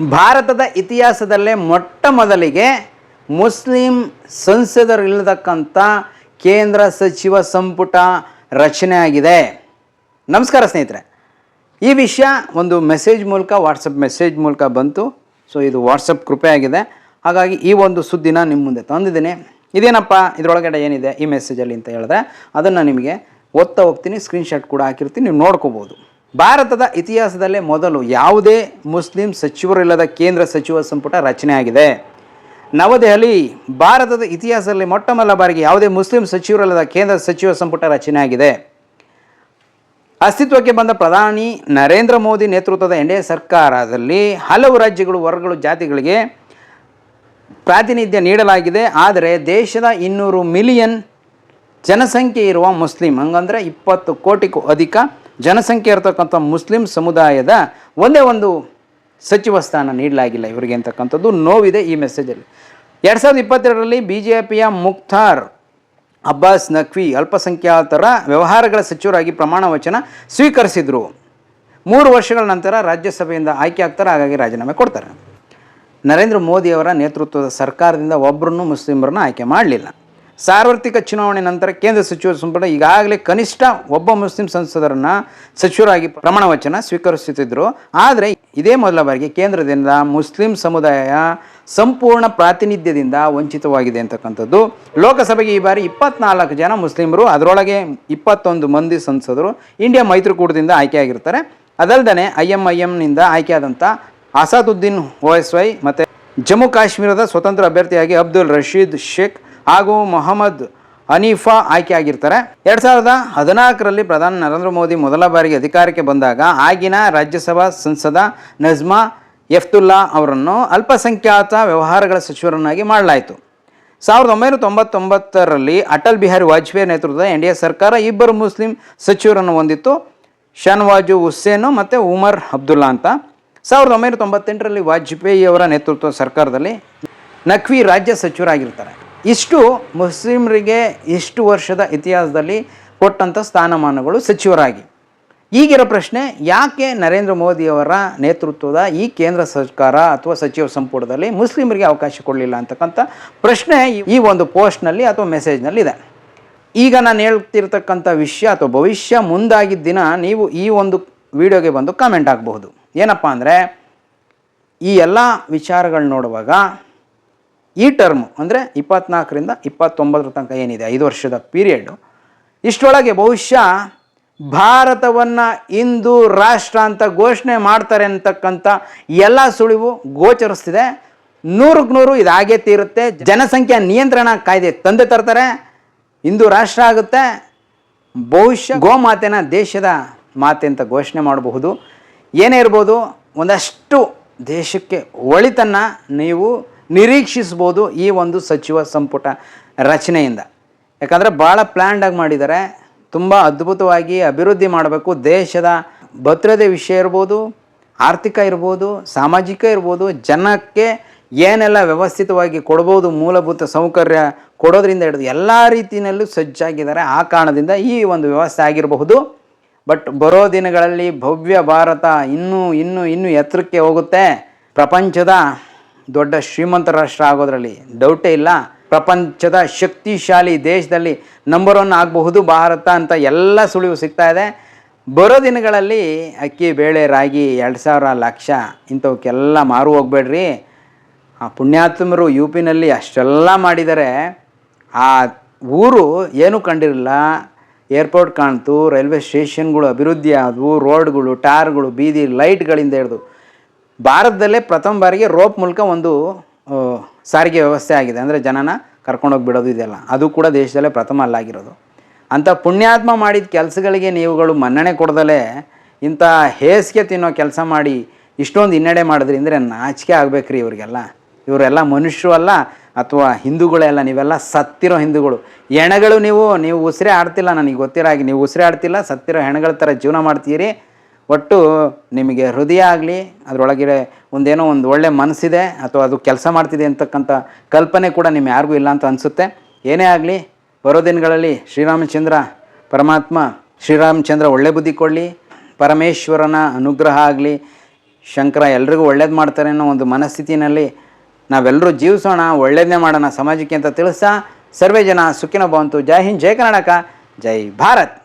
ಭಾರತದ ಇತಿಹಾಸದಲ್ಲೇ ಮೊಟ್ಟ ಮೊದಲಿಗೆ ಮುಸ್ಲಿಂ ಸಂಸದರಿಲ್ಲತಕ್ಕಂಥ ಕೇಂದ್ರ ಸಚಿವ ಸಂಪುಟ ರಚನೆ ಆಗಿದೆ. ನಮಸ್ಕಾರ ಸ್ನೇಹಿತರೆ. ಈ ವಿಷಯ ಒಂದು ಮೆಸೇಜ್ ಮೂಲಕ ವಾಟ್ಸಪ್ ಮೆಸೇಜ್ ಮೂಲಕ ಬಂತು. ಸೊ, ಇದು ವಾಟ್ಸಪ್ ಕೃಪೆ ಆಗಿದೆ. ಹಾಗಾಗಿ ಈ ಒಂದು ಸುದ್ದಿನ ನಿಮ್ಮ ಮುಂದೆ ತಂದಿದ್ದೀನಿ. ಇದೇನಪ್ಪ? ಇದರೊಳಗಡೆ ಏನಿದೆ? ಈ ಮೆಸೇಜಲ್ಲಿ ಅಂತ ಹೇಳಿದ್ರೆ, ಅದನ್ನು ನಿಮಗೆ ಓದ್ತಾ ಹೋಗ್ತೀನಿ ಸ್ಕ್ರೀನ್ಶಾಟ್ ಕೂಡ ಹಾಕಿರ್ತೀನಿ, ನೀವು ನೋಡ್ಕೋಬೋದು. ಭಾರತದ ಇತಿಹಾಸದಲ್ಲೇ ಮೊದಲು ಯಾವುದೇ ಮುಸ್ಲಿಂ ಸಚಿವರಿಲ್ಲದ ಕೇಂದ್ರ ಸಚಿವ ಸಂಪುಟ ರಚನೆಯಾಗಿದೆ ನವದೆಹಲಿ ಭಾರತದ ಇತಿಹಾಸದಲ್ಲಿ ಮೊಟ್ಟ ಮೊದಲ ಬಾರಿಗೆ ಯಾವುದೇ ಮುಸ್ಲಿಂ ಸಚಿವರಲ್ಲದ ಕೇಂದ್ರ ಸಚಿವ ಸಂಪುಟ ರಚನೆಯಾಗಿದೆ ಅಸ್ತಿತ್ವಕ್ಕೆ ಬಂದ ಪ್ರಧಾನಿ ನರೇಂದ್ರ ಮೋದಿ ನೇತೃತ್ವದ ಎನ್ ಡಿ ಸರ್ಕಾರದಲ್ಲಿ ಹಲವು ರಾಜ್ಯಗಳು, ವರ್ಗಗಳು, ಜಾತಿಗಳಿಗೆ ಪ್ರಾತಿನಿಧ್ಯ ನೀಡಲಾಗಿದೆ. ಆದರೆ ದೇಶದ ಇನ್ನೂರು ಮಿಲಿಯನ್ ಜನಸಂಖ್ಯೆ ಇರುವ ಮುಸ್ಲಿಂ, ಹಂಗಂದರೆ ಇಪ್ಪತ್ತು ಕೋಟಿಗೂ ಅಧಿಕ ಜನಸಂಖ್ಯೆ ಇರತಕ್ಕಂಥ ಮುಸ್ಲಿಂ ಸಮುದಾಯದ ಒಂದೇ ಒಂದು ಸಚಿವ ಸ್ಥಾನ ನೀಡಲಾಗಿಲ್ಲ ಇವರಿಗೆ ಅಂತಕ್ಕಂಥದ್ದು ನೋವಿದೆ ಈ ಮೆಸೇಜಲ್ಲಿ. ಎರಡು ಸಾವಿರದ ಇಪ್ಪತ್ತೆರಡರಲ್ಲಿ ಬಿ ಜೆ ಪಿಯ ಮುಖ್ತಾರ್ ಅಬ್ಬಾಸ್ ನಖ್ವಿ ಅಲ್ಪಸಂಖ್ಯಾತರ ವ್ಯವಹಾರಗಳ ಸಚಿವರಾಗಿ ಪ್ರಮಾಣ ವಚನ ಸ್ವೀಕರಿಸಿದರು. ಮೂರು ವರ್ಷಗಳ ನಂತರ ರಾಜ್ಯಸಭೆಯಿಂದ ಆಯ್ಕೆ ಆಗ್ತಾರೆ, ಹಾಗಾಗಿ ರಾಜೀನಾಮೆ ಕೊಡ್ತಾರೆ. ನರೇಂದ್ರ ಮೋದಿಯವರ ನೇತೃತ್ವದ ಸರ್ಕಾರದಿಂದ ಒಬ್ಬರನ್ನು ಮುಸ್ಲಿಮರನ್ನು ಆಯ್ಕೆ ಮಾಡಲಿಲ್ಲ. ಸಾರ್ವತ್ರಿಕ ಚುನಾವಣೆ ನಂತರ ಕೇಂದ್ರ ಸಚಿವ ಸಂಪುಟ ಈಗಾಗಲೇ ಕನಿಷ್ಠ ಒಬ್ಬ ಮುಸ್ಲಿಂ ಸಂಸದರನ್ನು ಸಚಿವರಾಗಿ ಪ್ರಮಾಣ ವಚನ ಸ್ವೀಕರಿಸುತ್ತಿದ್ದರು ಆದರೆ ಇದೇ ಮೊದಲ ಬಾರಿಗೆ ಕೇಂದ್ರದಿಂದ ಮುಸ್ಲಿಂ ಸಮುದಾಯ ಸಂಪೂರ್ಣ ಪ್ರಾತಿನಿಧ್ಯದಿಂದ ವಂಚಿತವಾಗಿದೆ ಅಂತಕ್ಕಂಥದ್ದು. ಲೋಕಸಭೆಗೆ ಈ ಬಾರಿ ಇಪ್ಪತ್ನಾಲ್ಕು ಜನ ಮುಸ್ಲಿಮರು, ಅದರೊಳಗೆ ಇಪ್ಪತ್ತೊಂದು ಮಂದಿ ಸಂಸದರು ಇಂಡಿಯಾ ಮೈತ್ರಿಕೂಟದಿಂದ ಆಯ್ಕೆಯಾಗಿರ್ತಾರೆ. ಅದಲ್ಲದೆ ಐ ಎಂ ಐ ಎಂನಿಂದ ಆಯ್ಕೆಯಾದಂಥ ಅಸಾದುದ್ದೀನ್ ಓಎಸ್ ವೈ ಮತ್ತು ಜಮ್ಮು ಕಾಶ್ಮೀರದ ಸ್ವತಂತ್ರ ಅಭ್ಯರ್ಥಿಯಾಗಿ ಅಬ್ದುಲ್ ರಶೀದ್ ಶೇಖ್ ಹಾಗೂ ಮೊಹಮ್ಮದ್ ಹನೀಫಾ ಆಯ್ಕೆಯಾಗಿರ್ತಾರೆ ಎರಡು ಸಾವಿರದ ಹದಿನಾಲ್ಕರಲ್ಲಿ ಪ್ರಧಾನಿ ನರೇಂದ್ರ ಮೋದಿ ಮೊದಲ ಬಾರಿಗೆ ಅಧಿಕಾರಕ್ಕೆ ಬಂದಾಗ ಆಗಿನ ರಾಜ್ಯಸಭಾ ಸಂಸದ ನಜ್ಮಾ ಎಫ್ತುಲ್ಲಾ ಅವರನ್ನು ಅಲ್ಪಸಂಖ್ಯಾತ ವ್ಯವಹಾರಗಳ ಸಚಿವರನ್ನಾಗಿ ಮಾಡಲಾಯಿತು. ಸಾವಿರದ ಒಂಬೈನೂರ ತೊಂಬತ್ತೊಂಬತ್ತರಲ್ಲಿ ಅಟಲ್ ಬಿಹಾರಿ ವಾಜಪೇಯಿ ನೇತೃತ್ವದ ಎನ್ ಡಿ ಎ ಸರ್ಕಾರ ಇಬ್ಬರು ಮುಸ್ಲಿಂ ಸಚಿವರನ್ನು ಹೊಂದಿತ್ತು. ಶನ್ವಾಜು ಹುಸೇನು ಮತ್ತು ಉಮರ್ ಅಬ್ದುಲ್ಲಾ ಅಂತ. ಸಾವಿರದ ಒಂಬೈನೂರ ತೊಂಬತ್ತೆಂಟರಲ್ಲಿ ವಾಜಪೇಯಿ ಅವರ ನೇತೃತ್ವದ ಸರ್ಕಾರದಲ್ಲಿ ನಖ್ವಿ ರಾಜ್ಯ ಸಚಿವರಾಗಿರ್ತಾರೆ. ಇಷ್ಟು ಮುಸ್ಲಿಮರಿಗೆ ಇಷ್ಟು ವರ್ಷದ ಇತಿಹಾಸದಲ್ಲಿ ಕೊಟ್ಟಂಥ ಸ್ಥಾನಮಾನಗಳು ಸಚಿವರಾಗಿ. ಈಗಿರೋ ಪ್ರಶ್ನೆ, ಯಾಕೆ ನರೇಂದ್ರ ಮೋದಿಯವರ ನೇತೃತ್ವದ ಈ ಕೇಂದ್ರ ಸರ್ಕಾರ ಅಥವಾ ಸಚಿವ ಸಂಪುಟದಲ್ಲಿ ಮುಸ್ಲಿಮರಿಗೆ ಅವಕಾಶ ಕೊಡಲಿಲ್ಲ ಅಂತಕ್ಕಂಥ ಪ್ರಶ್ನೆ ಈ ಒಂದು ಪೋಸ್ಟ್ನಲ್ಲಿ ಅಥವಾ ಮೆಸೇಜ್ನಲ್ಲಿ ಇದೆ. ಈಗ ನಾನು ಹೇಳ್ತಿರ್ತಕ್ಕಂಥ ವಿಷಯ ಅಥವಾ ಭವಿಷ್ಯ ಮುಂದಾಗಿದ್ದ ದಿನ ನೀವು ಈ ಒಂದು ವಿಡಿಯೋಗೆ ಬಂದು ಕಾಮೆಂಟ್ ಆಗಬಹುದು ಏನಪ್ಪ ಅಂದರೆ, ಈ ಎಲ್ಲ ವಿಚಾರಗಳು ನೋಡುವಾಗ ಈ ಟರ್ಮ್ ಅಂದರೆ ಇಪ್ಪತ್ನಾಲ್ಕರಿಂದ ಇಪ್ಪತ್ತೊಂಬತ್ತರ ತನಕ ಏನಿದೆ? ಐದು ವರ್ಷದ ಪೀರಿಯಡ್ಡು ಇಷ್ಟೊಳಗೆ ಬಹುಶಃ ಭಾರತವನ್ನು ಇಂದು ರಾಷ್ಟ್ರ ಅಂತ ಘೋಷಣೆ ಮಾಡ್ತಾರೆ ಅಂತಕ್ಕಂಥ ಎಲ್ಲ ಸುಳಿವು ಗೋಚರಿಸ್ತಿದೆ. ನೂರಕ್ಕೆ ನೂರು ಇದಾಗೇ ತೀರುತ್ತೆ. ಜನಸಂಖ್ಯಾ ನಿಯಂತ್ರಣ ಕಾಯ್ದೆ ತಂದೆ ತರ್ತಾರೆ. ಇಂದು ರಾಷ್ಟ್ರ ಆಗುತ್ತೆ. ಬಹುಶಃ ಗೋಮಾತೆನ ದೇಶದ ಮಾತೆ ಅಂತ ಘೋಷಣೆ ಮಾಡಬಹುದು. ಏನೇ ಇರ್ಬೋದು, ಒಂದಷ್ಟು ದೇಶಕ್ಕೆ ಒಳಿತನ್ನು ನೀವು ನಿರೀಕ್ಷಿಸ್ಬೋದು ಈ ಒಂದು ಸಚಿವ ಸಂಪುಟ ರಚನೆಯಿಂದ. ಯಾಕಂದರೆ ಭಾಳ ಪ್ಲ್ಯಾಂಡಾಗಿ ಮಾಡಿದ್ದಾರೆ. ತುಂಬ ಅದ್ಭುತವಾಗಿ ಅಭಿವೃದ್ಧಿ ಮಾಡಬೇಕು. ದೇಶದ ಭದ್ರತೆ ವಿಷಯ ಇರ್ಬೋದು, ಆರ್ಥಿಕ ಇರ್ಬೋದು, ಸಾಮಾಜಿಕ ಇರ್ಬೋದು, ಜನಕ್ಕೆ ಏನೆಲ್ಲ ವ್ಯವಸ್ಥಿತವಾಗಿ ಕೊಡ್ಬೋದು, ಮೂಲಭೂತ ಸೌಕರ್ಯ ಕೊಡೋದ್ರಿಂದ ಹಿಡಿದು ಎಲ್ಲ ರೀತಿಯಲ್ಲೂ ಸಜ್ಜಾಗಿದ್ದಾರೆ. ಆ ಕಾರಣದಿಂದ ಈ ಒಂದು ವ್ಯವಸ್ಥೆ ಆಗಿರಬಹುದು. ಬಟ್ ಬರೋ ದಿನಗಳಲ್ಲಿ ಭವ್ಯ ಭಾರತ ಇನ್ನೂ ಇನ್ನೂ ಇನ್ನೂ ಎತ್ತರಕ್ಕೆ ಹೋಗುತ್ತೆ. ಪ್ರಪಂಚದ ದೊಡ್ಡ ಶ್ರೀಮಂತ ರಾಷ್ಟ್ರ ಆಗೋದ್ರಲ್ಲಿ ಡೌಟೇ ಇಲ್ಲ. ಪ್ರಪಂಚದ ಶಕ್ತಿಶಾಲಿ ದೇಶದಲ್ಲಿ ನಂಬರ್ ಒನ್ ಆಗಬಹುದು ಭಾರತ ಅಂತ ಎಲ್ಲ ಸುಳಿವು ಸಿಗ್ತಾ ಇದೆ. ಬರೋ ದಿನಗಳಲ್ಲಿ ಅಕ್ಕಿ, ಬೇಳೆ, ರಾಗಿ ಎರಡು ಸಾವಿರ ಲಕ್ಷ ಇಂಥವಕ್ಕೆಲ್ಲ ಮಾರು ಹೋಗ್ಬೇಡ್ರಿ. ಆ ಪುಣ್ಯಾತ್ಮರು ಯು ಪಿನಲ್ಲಿ ಅಷ್ಟೆಲ್ಲ ಮಾಡಿದರೆ ಆ ಊರು ಏನೂ ಕಂಡಿರಲಿಲ್ಲ ಏರ್ಪೋರ್ಟ್ ಕಾಣ್ತು, ರೈಲ್ವೆ ಸ್ಟೇಷನ್ಗಳು ಅಭಿವೃದ್ಧಿ ಆದವು ರೋಡ್ಗಳು, ಟಾರ್ಗಳು, ಬೀದಿ, ಲೈಟ್ಗಳಿಂದ ಹಿಡಿದು ಭಾರತದಲ್ಲೇ ಪ್ರಥಮ ಬಾರಿಗೆ ರೋಪ್ ಮೂಲಕ ಒಂದು ಸಾರಿಗೆ ವ್ಯವಸ್ಥೆ ಆಗಿದೆ. ಅಂದರೆ ಜನನ ಕರ್ಕೊಂಡೋಗಿ ಬಿಡೋದು ಇದೆಲ್ಲ. ಅದು ಕೂಡ ದೇಶದಲ್ಲೇ ಪ್ರಥಮ ಅಲ್ಲಾಗಿರೋದು. ಅಂಥ ಪುಣ್ಯಾತ್ಮ ಮಾಡಿದ ಕೆಲಸಗಳಿಗೆ ನೀವುಗಳು ಮನ್ನಣೆ ಕೊಡ್ದಲೇ ಇಂಥ ಹೇಸಿಗೆ ತಿನ್ನೋ ಕೆಲಸ ಮಾಡಿ ಇಷ್ಟೊಂದು ಹಿನ್ನಡೆ ಮಾಡಿದ್ರಿ ಅಂದರೆ ನಾಚಿಕೆ ಆಗಬೇಕ್ರಿ ಇವರಿಗೆಲ್ಲ. ಇವರೆಲ್ಲ ಮನುಷ್ಯರು ಅಲ್ಲ, ಅಥವಾ ಹಿಂದೂಗಳೆಲ್ಲ ನೀವೆಲ್ಲ ಸತ್ತಿರೋ ಹಿಂದೂಗಳು. ಹೆಣಗಳು ನೀವು ನೀವು ಉಸಿರೇ ಆಡ್ತಿಲ್ಲ ನನಗೆ ಹಾಗೆ ನೀವು ಉಸಿರೇ ಆಡ್ತಿಲ್ಲ ಸತ್ತಿರೋ ಹೆಣಗಳ ಥರ ಜೀವನ ಮಾಡ್ತೀರಿ. ಒಟ್ಟು ನಿಮಗೆ ಹೃದಯ ಆಗಲಿ, ಅದರೊಳಗಿರೋ ಒಂದೇನೋ ಒಂದು ಒಳ್ಳೆ ಮನಸ್ಸಿದೆ ಅಥವಾ ಅದು ಕೆಲಸ ಮಾಡ್ತಿದೆ ಅಂತಕ್ಕಂಥ ಕಲ್ಪನೆ ಕೂಡ ನಿಮ್ಮ ಯಾರಿಗೂ ಇಲ್ಲ ಅಂತ ಅನಿಸುತ್ತೆ. ಏನೇ ಆಗಲಿ, ಬರೋ ದಿನಗಳಲ್ಲಿ ಶ್ರೀರಾಮಚಂದ್ರ ಪರಮಾತ್ಮ, ಶ್ರೀರಾಮಚಂದ್ರ ಒಳ್ಳೆ ಬುದ್ಧಿ ಕೊಡಲಿ, ಪರಮೇಶ್ವರನ ಅನುಗ್ರಹ ಆಗಲಿ, ಶಂಕರ ಎಲ್ರಿಗೂ ಒಳ್ಳೇದು ಮಾಡ್ತಾರೆ ಅನ್ನೋ ಒಂದು ಮನಸ್ಥಿತಿನಲ್ಲಿ ನಾವೆಲ್ಲರೂ ಜೀವಿಸೋಣ ಒಳ್ಳೇದನ್ನೇ ಮಾಡೋಣ ಸಮಾಜಕ್ಕೆ ಅಂತ ತಿಳಿಸ್ತಾ, ಸರ್ವೇ ಜನ ಸುಖಿನ ಬಂತು ಜೈ ಹಿಂದ್, ಜೈ ಕರ್ನಾಟಕ, ಜೈ ಭಾರತ್.